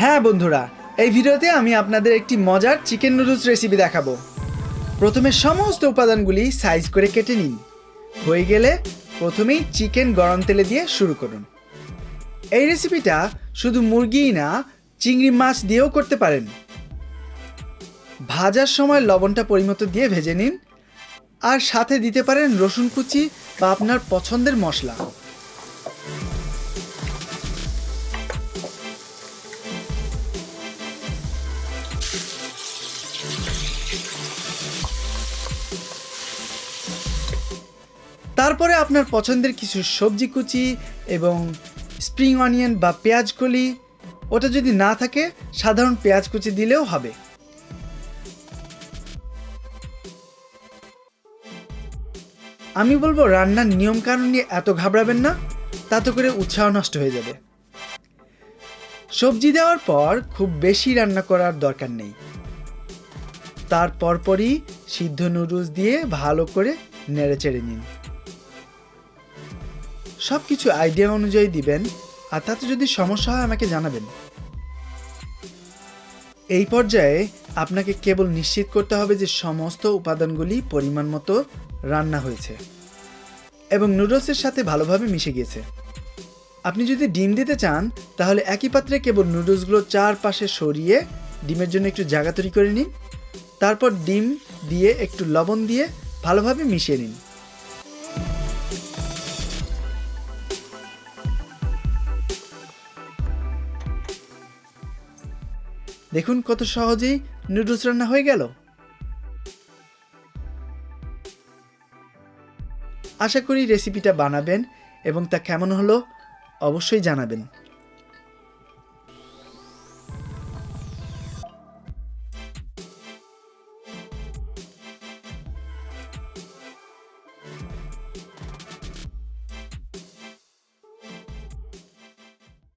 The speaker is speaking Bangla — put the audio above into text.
হ্যাঁ বন্ধুরা, এই ভিডিওতে আমি আপনাদের একটি মজার চিকেন নুডলস রেসিপি দেখাবো। প্রথমে সমস্ত উপাদানগুলি সাইজ করে কেটে নিন। হয়ে গেলে প্রথমেই চিকেন গরম তেলে দিয়ে শুরু করুন। এই রেসিপিটা শুধু মুরগিই না, চিংড়ি মাছ দিয়েও করতে পারেন। ভাজার সময় লবণটা পরিমতো দিয়ে ভেজে নিন। আর সাথে দিতে পারেন রসুন কুচি বা আপনার পছন্দের মশলা। তারপরে আপনার পছন্দের কিছু সবজি কুচি এবং স্প্রিং অনিয়ন বা পেঁয়াজ কলি। ওটা যদি না থাকে, সাধারণ পেঁয়াজ কুচি দিলেও হবে। আমি বলব, রান্নার নিয়ম কানুন নিয়ে এত ঘাবড়াবেন না, তাতে করে উৎসাহ নষ্ট হয়ে যাবে। সবজি দেওয়ার পর খুব বেশি রান্না করার দরকার নেই। তার পরপরই সিদ্ধ নুডলস দিয়ে ভালো করে নেড়ে চেড়ে নিন। সব কিছু আইডিয়া অনুযায়ী দিবেন, আর তাতে যদি সমস্যা হয় আমাকে জানাবেন। এই পর্যায়ে আপনাকে কেবল নিশ্চিত করতে হবে যে সমস্ত উপাদানগুলি পরিমাণ মতো রান্না হয়েছে এবং নুডলসের সাথে ভালোভাবে মিশে গিয়েছে। আপনি যদি ডিম দিতে চান, তাহলে একই পাত্রে কেবল নুডলসগুলো চারপাশে সরিয়ে ডিমের জন্য একটু জায়গা তৈরি করে নিন। তারপর ডিম দিয়ে একটু লবণ দিয়ে ভালোভাবে মিশিয়ে নিন। দেখুন কত সহজেই নুডলস রান্না হয়ে গেল। আশা করি রেসিপিটা বানাবেন এবং তা কেমন হলো অবশ্যই জানাবেন।